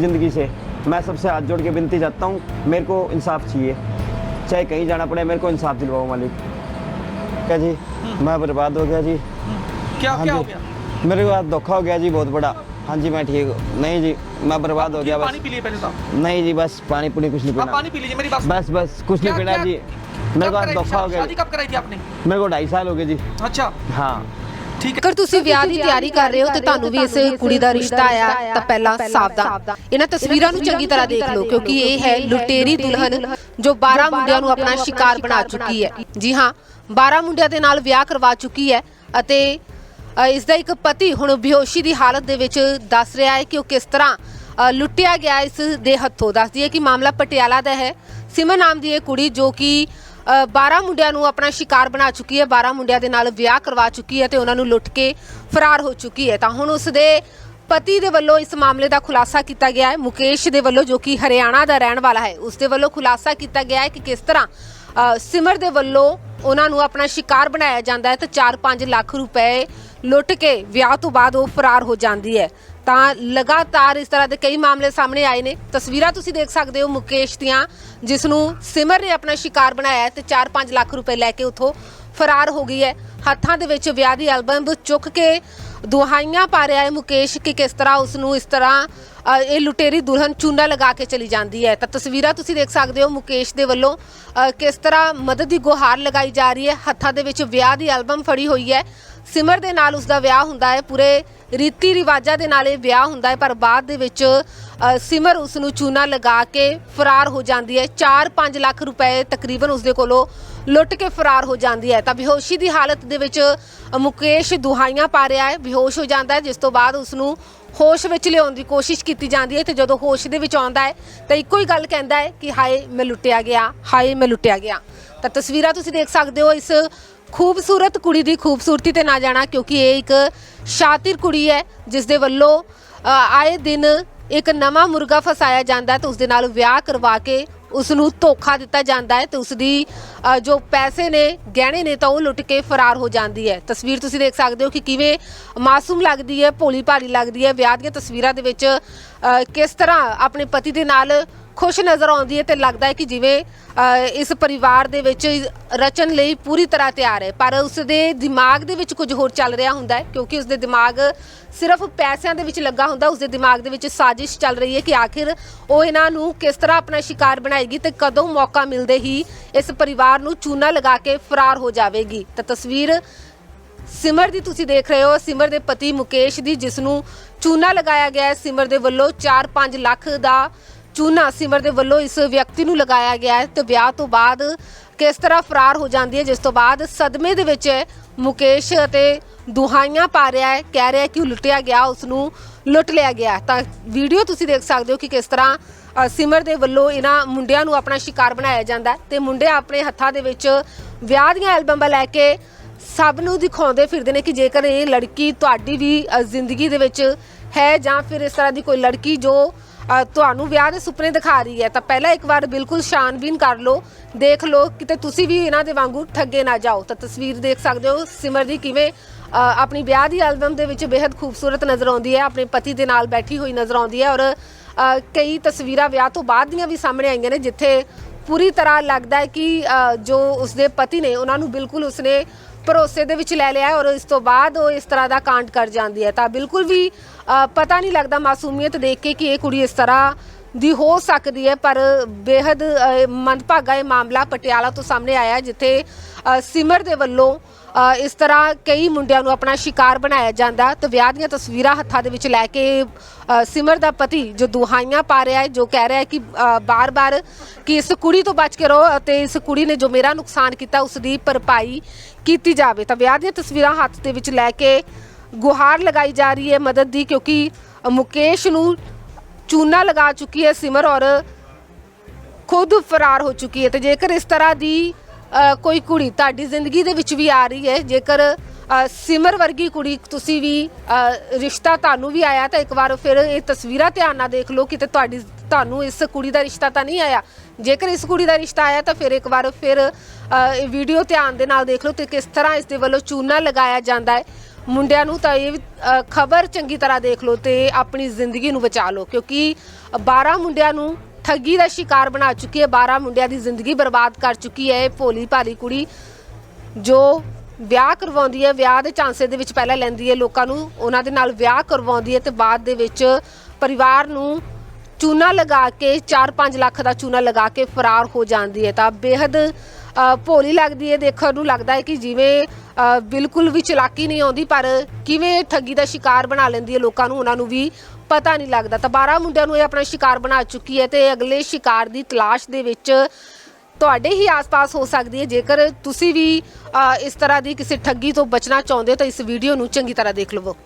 ज़िंदगी से। मैं सबसे हाथ जोड़ के विनती चाहता हूँ मेरे को इंसाफ चाहिए। चाहे कहीं जाना पड़े मेरे को इंसाफ दिलवाओ मालिक। क्या जी? मैं बर्बाद हो गया जी। क्या हाँ क्या हो गया? मेरे को आज धोखा हो गया जी बहुत बड़ा। हाँ जी मैं ठीक हूँ। नहीं जी मैं बर्बाद हो गया बस। पानी पी लिए पहले तो नहीं जी बस पानी पूरी कुछ नहीं पीना। पानी पी लीजिए मेरी बात बस बस कुछ नहीं पीना जी। मेरे को आज धोखा हो गया। शादी कब कराई थी आपने? मेरे को ढाई साल हो गए जी। अच्छा। हाँ। ਠੀਕ ਹੈ। ਅਗਰ ਤੁਸੀਂ ਵਿਆਹ ਦੀ ਤਿਆਰੀ ਕਰ ਰਹੇ ਹੋ ਤੇ ਤੁਹਾਨੂੰ ਵੀ ਇਸ ਕੁੜੀ ਦਾ ਰਿਸ਼ਤਾ ਆਇਆ ਤਾਂ ਪਹਿਲਾਂ ਸਾਵਧਾਨ। ਇਹਨਾਂ ਤਸਵੀਰਾਂ ਨੂੰ ਚੰਗੀ ਤਰ੍ਹਾਂ ਦੇਖ ਲਓ ਕਿਉਂਕਿ ਇਹ ਹੈ ਲੁਟੇਰੀ ਦੁਲਹਨ ਜੋ 12 ਮੁੰਡਿਆਂ ਨੂੰ ਆਪਣਾ ਸ਼ਿਕਾਰ ਬਣਾ ਚੁੱਕੀ ਹੈ। ਜੀ ਹਾਂ 12 ਮੁੰਡਿਆਂ ਦੇ ਨਾਲ ਵਿਆਹ ਕਰਵਾ ਚੁੱਕੀ ਹੈ ਅਤੇ ਇਸ ਦਾ ਇੱਕ ਪਤੀ ਹੁਣ ਬੇਹੋਸ਼ੀ ਦੀ ਹਾਲਤ ਦੇ ਵਿੱਚ ਦੱਸ ਰਿਹਾ ਹੈ ਕਿ ਉਹ ਕਿਸ ਤਰ੍ਹਾਂ ਲੁੱਟਿਆ ਗਿਆ ਇਸ ਦੇ ਹੱਥੋਂ। ਦੱਸਦੀ ਹੈ ਕਿ ਮਾਮਲਾ ਪਟਿਆਲਾ ਦਾ ਹੈ। ਸਿਮਰ ਨਾਮ ਦੀ ਇਹ ਕੁੜੀ ਜੋ ਕਿ 12 ਮੁੰਡਿਆਂ ਨੂੰ ਆਪਣਾ ਸ਼ਿਕਾਰ ਬਣਾ ਚੁੱਕੀ ਹੈ 12 ਮੁੰਡਿਆਂ ਦੇ ਨਾਲ ਵਿਆਹ ਕਰਵਾ ਚੁੱਕੀ ਹੈ ਤੇ ਉਹਨਾਂ ਨੂੰ ਲੁੱਟ ਕੇ ਫਰਾਰ ਹੋ ਚੁੱਕੀ ਹੈ। ਤਾਂ ਹੁਣ ਉਸ ਦੇ ਪਤੀ ਦੇ ਵੱਲੋਂ ਇਸ ਮਾਮਲੇ ਦਾ ਖੁਲਾਸਾ ਕੀਤਾ ਗਿਆ ਹੈ। ਮੁਕੇਸ਼ ਦੇ ਵੱਲੋਂ ਜੋ ਕਿ ਹਰਿਆਣਾ ਦਾ ਰਹਿਣ ਵਾਲਾ ਹੈ ਉਸ ਦੇ ਵੱਲੋਂ ਖੁਲਾਸਾ ਕੀਤਾ ਗਿਆ ਹੈ ਕਿ ਕਿਸ ਤਰ੍ਹਾਂ ਸਿਮਰ ਦੇ ਵੱਲੋਂ ਉਹਨਾਂ ਨੂੰ ਆਪਣਾ ਸ਼ਿਕਾਰ ਬਣਾਇਆ ਜਾਂਦਾ ਹੈ ਤੇ 4-5 ਲੱਖ ਰੁਪਏ ਲੁੱਟ ਕੇ ਵਿਆਹ ਤੋਂ ਬਾਅਦ ਉਹ ਫਰਾਰ ਹੋ ਜਾਂਦੀ ਹੈ। ਤਾਂ ਲਗਾਤਾਰ ਇਸ ਤਰ੍ਹਾਂ ਦੇ ਕਈ ਮਾਮਲੇ ਸਾਹਮਣੇ ਆਏ ਨੇ। ਤਸਵੀਰਾਂ ਤੁਸੀਂ ਦੇਖ ਸਕਦੇ ਹੋ ਮੁਕੇਸ਼ ਦੀਆਂ, ਜਿਸ ਨੂੰ ਸਿਮਰ ਨੇ ਆਪਣਾ ਸ਼ਿਕਾਰ ਬਣਾਇਆ ਤੇ 4-5 ਲੱਖ ਰੁਪਏ ਲੈ ਕੇ ਉਥੋਂ ਫਰਾਰ ਹੋ ਗਈ ਹੈ। ਹੱਥਾਂ ਦੇ ਵਿੱਚ ਵਿਆਹ ਦੀ ਐਲਬਮ ਚੁੱਕ ਕੇ ਦੁਹਾਈਆਂ ਪਾ ਰਿਹਾ ਹੈ ਮੁਕੇਸ਼ ਕਿ ਕਿਸ ਤਰ੍ਹਾਂ ਉਸ ਨੂੰ ਇਸ ਤਰ੍ਹਾਂ ਅ, ਇਹ ਲੁਟੇਰੀ ਦੁਲਹਨ ਚੂਨਾ ਲਗਾ ਕੇ ਚਲੀ ਜਾਂਦੀ ਹੈ। ਤਾਂ ਤਸਵੀਰਾਂ ਤੁਸੀਂ ਦੇਖ ਸਕਦੇ ਹੋ ਮੁਕੇਸ਼ ਦੇ ਵੱਲੋਂ ਅ, ਕਿਸ ਤਰ੍ਹਾਂ ਮਦਦ ਦੀ ਗੁਹਾਰ ਲਗਾਈ ਜਾ ਰਹੀ ਹੈ। ਹੱਥਾਂ ਦੇ ਵਿੱਚ ਵਿਆਹ ਦੀ ਐਲਬਮ ਫੜੀ ਹੋਈ ਹੈ। ਸਿਮਰ ਦੇ ਨਾਲ ਉਸ ਦਾ ਵਿਆਹ ਹੁੰਦਾ ਹੈ। ਪੂਰੇ ਰੀਤੀ ਰਿਵਾਜਾਂ ਦੇ ਨਾਲ ਇਹ ਵਿਆਹ ਹੁੰਦਾ ਹੈ। ਪਰ ਬਾਅਦ ਦੇ ਵਿੱਚ ਅ, ਸਿਮਰ ਉਸ ਨੂੰ ਚੂਨਾ ਲਗਾ ਕੇ ਫਰਾਰ ਹੋ ਜਾਂਦੀ ਹੈ। 4-5 ਲੱਖ ਰੁਪਏ ਤਕਰੀਬਨ ਉਸ ਦੇ ਕੋਲੋਂ ਲੁੱਟ ਕੇ ਫਰਾਰ ਹੋ ਜਾਂਦੀ ਹੈ। ਤਾਂ ਬੇਹੋਸ਼ੀ ਦੀ ਹਾਲਤ ਦੇ ਵਿੱਚ ਮੁਕੇਸ਼ ਦੁਹਾਈਆਂ ਪਾ ਰਿਹਾ ਹੈ। ਬੇਹੋਸ਼ ਹੋ ਜਾਂਦਾ ਹੈ ਜਿਸ ਤੋਂ ਬਾਅਦ ਉਸ ਨੂੰ ਹੋਸ਼ ਵਿੱਚ ਲਿਆਉਣ ਦੀ ਕੋਸ਼ਿਸ਼ ਕੀਤੀ ਜਾਂਦੀ ਹੈ ਤੇ ਜਦੋਂ ਹੋਸ਼ ਦੇ ਵਿੱਚ ਆਉਂਦਾ ਹੈ ਤਾਂ ਇੱਕੋ ਹੀ ਗੱਲ ਕਹਿੰਦਾ ਹੈ ਕਿ ਹਾਏ ਮੈਂ ਲੁੱਟਿਆ ਗਿਆ ਹਾਏ ਮੈਂ ਲੁੱਟਿਆ ਗਿਆ। ਤਾਂ ਤਸਵੀਰਾਂ ਤੁਸੀਂ ਦੇਖ ਸਕਦੇ ਹੋ ਇਸ ਖੂਬਸੂਰਤ ਕੁੜੀ ਦੀ ਖੂਬਸੂਰਤੀ ਤੇ ਨਾ ਜਾਣਾ ਕਿਉਂਕਿ ਇਹ ਇੱਕ ਸ਼ਾਤਿਰ ਕੁੜੀ ਹੈ ਜਿਸ ਦੇ ਵੱਲੋਂ ਅ, ਆਏ ਦਿਨ ਇੱਕ ਨਵਾਂ ਮੁਰਗਾ ਫਸਾਇਆ ਜਾਂਦਾ ਹੈ ਤੇ ਉਸ ਦੇ ਨਾਲ ਵਿਆਹ ਕਰਵਾ ਕੇ ਉਸ ਨੂੰ ਧੋਖਾ ਦਿੱਤਾ ਜਾਂਦਾ ਹੈ ਤੇ ਉਸ ਦੀ ਅ, ਜੋ ਪੈਸੇ ਨੇ ਗਹਿਣੇ ਨੇ ਤਾਂ ਉਹ ਲੁੱਟ ਕੇ ਫਰਾਰ ਹੋ ਜਾਂਦੀ ਹੈ। ਤਸਵੀਰ ਤੁਸੀਂ ਦੇਖ ਸਕਦੇ ਹੋ ਕਿ ਕਿਵੇਂ ਮਾਸੂਮ ਲੱਗਦੀ ਹੈ ਭੋਲੀ ਭਾਲੀ ਲੱਗਦੀ ਹੈ। ਵਿਆਹ ਦੀਆਂ ਤਸਵੀਰਾਂ ਦੇ ਵਿੱਚ ਅ, ਕਿਸ ਤਰ੍ਹਾਂ ਆਪਣੇ ਪਤੀ ਦੇ ਨਾਲ ਖੁਸ਼ ਨਜ਼ਰ ਆਉਂਦੀ ਹੈ ਤੇ ਲੱਗਦਾ ਹੈ ਕਿ ਜਿਵੇਂ ਇਸ ਪਰਿਵਾਰ ਦੇ ਵਿੱਚ ਰਚਨ ਲਈ ਪੂਰੀ ਤਰ੍ਹਾਂ ਤਿਆਰ ਹੈ। ਪਰ ਉਸ ਦੇ ਦਿਮਾਗ ਦੇ ਵਿੱਚ ਕੁਝ ਹੋਰ ਚੱਲ ਰਿਹਾ ਹੁੰਦਾ ਹੈ, ਕਿਉਂਕਿ ਉਸ ਦੇ ਦਿਮਾਗ ਸਿਰਫ ਪੈਸਿਆਂ ਦੇ ਵਿੱਚ ਲੱਗਾ ਹੁੰਦਾ ਉਸ ਦੇ ਦਿਮਾਗ ਦੇ ਵਿੱਚ ਸਾਜ਼ਿਸ਼ ਚੱਲ ਰਹੀ ਹੈ ਕਿ ਆਖਿਰ ਉਹ ਇਹਨਾਂ ਨੂੰ ਕਿਸ ਤਰ੍ਹਾਂ ਆਪਣਾ ਸ਼ਿਕਾਰ ਬਣਾਏਗੀ ਤੇ ਕਦੋਂ ਮੌਕਾ ਮਿਲਦੇ ਹੀ ਇਸ ਪਰਿਵਾਰ ਨੂੰ ਚੂਨਾ ਲਗਾ ਕੇ ਫਰਾਰ ਹੋ ਜਾਵੇਗੀ। ਤਾਂ ਤਸਵੀਰ ਸਿਮਰ ਦੀ ਤੁਸੀਂ ਦੇਖ ਰਹੇ ਹੋ, ਸਿਮਰ ਦੇ ਪਤੀ ਮੁਕੇਸ਼ ਦੀ, ਜਿਸ ਨੂੰ ਚੂਨਾ ਲਗਾਇਆ ਗਿਆ ਹੈ। ਸਿਮਰ ਦੇ ਵੱਲੋਂ 4-5 ਲੱਖ ਦਾ ਚੂਨਾ ਸਿਮਰ ਦੇ ਵੱਲੋਂ ਇਸ ਵਿਅਕਤੀ ਨੂੰ ਲਗਾਇਆ ਗਿਆ ਹੈ ਤੇ ਵਿਆਹ ਤੋਂ ਬਾਅਦ ਕਿਸ ਤਰ੍ਹਾਂ ਫਰਾਰ ਹੋ ਜਾਂਦੀ ਹੈ ਜਿਸ ਤੋਂ ਬਾਅਦ ਸਦਮੇ ਦੇ ਵਿੱਚ ਮੁਕੇਸ਼ ਅਤੇ ਦੁਹਾਈਆਂ ਪਾ ਰਿਹਾ ਹੈ ਕਹਿ ਰਿਹਾ ਹੈ ਕਿ ਉਹ ਲੁੱਟਿਆ ਗਿਆ ਉਸ ਨੂੰ ਲੁੱਟ ਲਿਆ ਗਿਆ ਤਾਂ ਵੀਡੀਓ ਤੁਸੀਂ ਦੇਖ ਸਕਦੇ ਹੋ ਕਿ ਕਿਸ ਤਰ੍ਹਾਂ ਅ, ਸਿਮਰ ਦੇ ਵੱਲੋਂ ਇਹਨਾਂ ਮੁੰਡਿਆਂ ਨੂੰ ਆਪਣਾ ਸ਼ਿਕਾਰ ਬਣਾਇਆ ਜਾਂਦਾ ਹੈ ਤੇ ਮੁੰਡੇ ਆਪਣੇ ਹੱਥਾਂ ਦੇ ਵਿੱਚ ਵਿਆਹ ਦੀਆਂ ਐਲਬਮਾਂ ਲੈ ਕੇ ਸਭ ਨੂੰ ਦਿਖਾਉਂਦੇ ਫਿਰਦੇ ਨੇ ਕਿ ਜੇਕਰ ਇਹ ਲੜਕੀ ਤੁਹਾਡੀ ਵੀ ਅ, ਜ਼ਿੰਦਗੀ ਦੇ ਵਿੱਚ ਹੈ ਜਾਂ ਫਿਰ ਇਸ ਤਰ੍ਹਾਂ ਦੀ ਕੋਈ ਲੜਕੀ ਜੋ ਤੁਹਾਨੂੰ ਵਿਆਹ ਦੇ ਸੁਪਨੇ ਦਿਖਾ ਰਹੀ ਹੈ, ਤਾਂ ਪਹਿਲਾਂ ਇੱਕ ਵਾਰ ਬਿਲਕੁਲ ਛਾਨਬੀਨ ਕਰ ਲਓ, ਦੇਖ ਲਓ ਕਿਤੇ ਤੁਸੀਂ ਵੀ ਇਹਨਾਂ ਦੇ ਵਾਂਗੂ ਠੱਗੇ ਨਾ ਜਾਓ। ਤਾਂ ਤਸਵੀਰ ਦੇਖ ਸਕਦੇ ਹੋ, ਸਿਮਰ ਦੀ ਕਿਵੇਂ ਆਪਣੀ ਵਿਆਹ ਦੀ ਐਲਬਮ ਦੇ ਵਿੱਚ ਬੇहद ਖੂਬਸੂਰਤ ਨਜ਼ਰ ਆਉਂਦੀ ਹੈ, ਆਪਣੇ ਪਤੀ ਦੇ ਨਾਲ ਬੈਠੀ ਹੋਈ ਨਜ਼ਰ ਆਉਂਦੀ ਹੈ ਔਰ ਕਈ ਤਸਵੀਰਾਂ ਵਿਆਹ ਤੋਂ ਬਾਅਦ ਦੀਆਂ ਵੀ ਸਾਹਮਣੇ ਆਈਆਂ ਨੇ, ਜਿੱਥੇ ਪੂਰੀ ਤਰ੍ਹਾਂ ਲੱਗਦਾ ਹੈ ਕਿ ਜੋ ਉਸਦੇ ਪਤੀ ਨੇ, ਉਹਨਾਂ ਨੂੰ ਬਿਲਕੁਲ ਉਸਨੇ ਭਰੋਸੇ ਦੇ ਵਿੱਚ ਲੈ ਲਿਆ ਔਰ ਇਸ ਤੋਂ ਬਾਅਦ ਉਹ ਇਸ ਤਰ੍ਹਾਂ ਦਾ ਕਾਂਡ ਕਰ ਜਾਂਦੀ ਹੈ। ਤਾਂ ਬਿਲਕੁਲ ਵੀ ਅ, ਪਤਾ ਨਹੀਂ ਲੱਗਦਾ ਮਾਸੂਮੀਅਤ ਦੇਖ ਕੇ ਕਿ ਇਹ ਕੁੜੀ ਇਸ ਤਰ੍ਹਾਂ ਦੀ ਹੋ ਸਕਦੀ ਹੈ ਪਰ ਬੇहद ਮੰਦਭਾਗਾ ਇਹ ਮਾਮਲਾ ਪਟਿਆਲਾ ਤੋਂ ਸਾਹਮਣੇ ਆਇਆ ਜਿੱਥੇ ਸਿਮਰ ਦੇ ਵੱਲੋਂ ਇਸ ਤਰ੍ਹਾਂ ਕਈ ਮੁੰਡਿਆਂ ਨੂੰ ਆਪਣਾ ਸ਼ਿਕਾਰ ਬਣਾਇਆ ਜਾਂਦਾ ਤੇ ਵਿਆਹ ਦੀਆਂ ਤਸਵੀਰਾਂ ਹੱਥਾਂ ਦੇ ਵਿੱਚ ਲੈ ਕੇ ਸਿਮਰ ਦਾ ਪਤੀ ਜੋ ਦੁਹਾਈਆਂ ਪਾ ਰਿਹਾ ਹੈ ਜੋ ਕਹਿ ਰਿਹਾ ਹੈ ਕਿ ਅ, ਬਾਰ-ਬਾਰ ਕਿ ਇਸ ਕੁੜੀ ਤੋਂ ਬਚ ਕੇ ਰਹੋ ਅਤੇ ਇਸ ਕੁੜੀ ਨੇ ਜੋ ਮੇਰਾ ਨੁਕਸਾਨ ਕੀਤਾ ਉਸ ਦੀ ਭਰਪਾਈ ਕੀਤੀ ਜਾਵੇ। ਤਾਂ ਵਿਆਹ ਦੀਆਂ ਤਸਵੀਰਾਂ ਹੱਥ ਦੇ ਵਿੱਚ ਲੈ ਕੇ ਗੁਹਾਰ ਲਗਾਈ ਜਾ ਰਹੀ ਹੈ ਮਦਦ ਦੀ ਕਿਉਂਕਿ ਮੁਕੇਸ਼ ਨੂੰ ਚੂਨਾ ਲਗਾ ਚੁੱਕੀ ਹੈ ਸਿਮਰ ਔਰ ਖੁਦ ਫਰਾਰ ਹੋ ਚੁੱਕੀ ਹੈ। ਤੇ ਜੇਕਰ ਇਸ ਤਰ੍ਹਾਂ ਦੀ ਕੋਈ ਕੁੜੀ ਤੁਹਾਡੀ ਜ਼ਿੰਦਗੀ ਦੇ ਵਿੱਚ ਵੀ ਆ ਰਹੀ ਹੈ, ਜੇਕਰ ਸਿਮਰ ਵਰਗੀ ਕੁੜੀ ਤੁਸੀਂ ਵੀ ਰਿਸ਼ਤਾ ਤੁਹਾਨੂੰ ਵੀ ਆਇਆ, ਤਾਂ ਇੱਕ ਵਾਰ ਫਿਰ ਇਹ ਤਸਵੀਰਾਂ ਧਿਆਨ ਨਾਲ ਦੇਖ ਲਓ ਕਿਤੇ ਤੁਹਾਡੀ, ਤੁਹਾਨੂੰ ਇਸ ਕੁੜੀ ਦਾ ਰਿਸ਼ਤਾ ਤਾਂ ਨਹੀਂ ਆਇਆ। ਜੇਕਰ ਇਸ ਕੁੜੀ ਦਾ ਰਿਸ਼ਤਾ ਆਇਆ, ਤਾਂ ਫਿਰ ਇੱਕ ਵਾਰ ਫਿਰ ਇਹ ਵੀਡੀਓ ਧਿਆਨ ਦੇ ਨਾਲ ਦੇਖ ਲਓ ਤੇ ਕਿਸ ਤਰ੍ਹਾਂ ਇਸ ਦੇ ਵੱਲੋਂ ਚੂਨਾ ਲਗਾਇਆ ਜਾਂਦਾ ਹੈ। ਮੁੰਡਿਆਂ ਨੂੰ ਤਾਂ ਇਹ ਖਬਰ ਚੰਗੀ ਤਰ੍ਹਾਂ ਦੇਖ ਲਓ ਤੇ ਆਪਣੀ ਜ਼ਿੰਦਗੀ ਨੂੰ ਬਚਾ ਲਓ, ਕਿਉਂਕਿ 12 ਮੁੰਡਿਆਂ ਨੂੰ ਠੱਗੀ ਦਾ ਸ਼ਿਕਾਰ ਬਣਾ ਚੁੱਕੀ ਹੈ 12 ਮੁੰਡਿਆਂ ਦੀ ਜ਼ਿੰਦਗੀ ਬਰਬਾਦ ਕਰ ਚੁੱਕੀ ਹੈ ਇਹ ਭੋਲੀ ਭਾਲੀ ਕੁੜੀ, ਜੋ ਵਿਆਹ ਕਰਵਾਉਂਦੀ ਹੈ, ਵਿਆਹ ਦੇ ਚਾਂਸੇ ਦੇ ਵਿੱਚ ਪਹਿਲਾਂ ਲੈਂਦੀ ਹੈ, ਲੋਕਾਂ ਨੂੰ ਉਹਨਾਂ ਦੇ ਨਾਲ ਵਿਆਹ ਕਰਵਾਉਂਦੀ ਹੈ ਤੇ ਬਾਅਦ ਦੇ ਵਿੱਚ ਪਰਿਵਾਰ ਨੂੰ ਚੂਨਾ ਲਗਾ ਕੇ 4-5 ਲੱਖ ਦਾ ਚੂਨਾ ਲਗਾ ਕੇ ਫਰਾਰ ਹੋ ਜਾਂਦੀ ਹੈ ਤਾਂ ਬੇहद ਭੋਲੀ ਲੱਗਦੀ ਹੈ, ਦੇਖਣ ਨੂੰ ਲੱਗਦਾ ਹੈ ਕਿ ਜਿਵੇਂ ਬਿਲਕੁਲ ਵੀ ਚਲਾਕੀ ਨਹੀਂ ਆਉਂਦੀ, ਪਰ ਕਿਵੇਂ ਠੱਗੀ ਦਾ ਸ਼ਿਕਾਰ ਬਣਾ ਲੈਂਦੀ ਹੈ ਲੋਕਾਂ ਨੂੰ, ਉਹਨਾਂ ਨੂੰ ਵੀ ਪਤਾ ਨਹੀਂ ਲੱਗਦਾ। ਤਾਂ 12 ਮੁੰਡਿਆਂ ਨੂੰ ਇਹ ਆਪਣਾ ਸ਼ਿਕਾਰ ਬਣਾ ਚੁੱਕੀ ਹੈ ਤੇ ਅਗਲੇ ਸ਼ਿਕਾਰ ਦੀ ਤਲਾਸ਼ ਦੇ ਵਿੱਚ ਤੁਹਾਡੇ ਹੀ ਆਸ-ਪਾਸ ਹੋ ਸਕਦੀ ਹੈ। ਜੇਕਰ ਤੁਸੀਂ ਵੀ ਇਸ ਤਰ੍ਹਾਂ ਦੀ ਕਿਸੇ ਠੱਗੀ ਤੋਂ ਬਚਣਾ ਚਾਹੁੰਦੇ ਹੋ ਤਾਂ ਇਸ ਵੀਡੀਓ ਨੂੰ ਚੰਗੀ ਤਰ੍ਹਾਂ ਦੇਖ ਲਵੋ।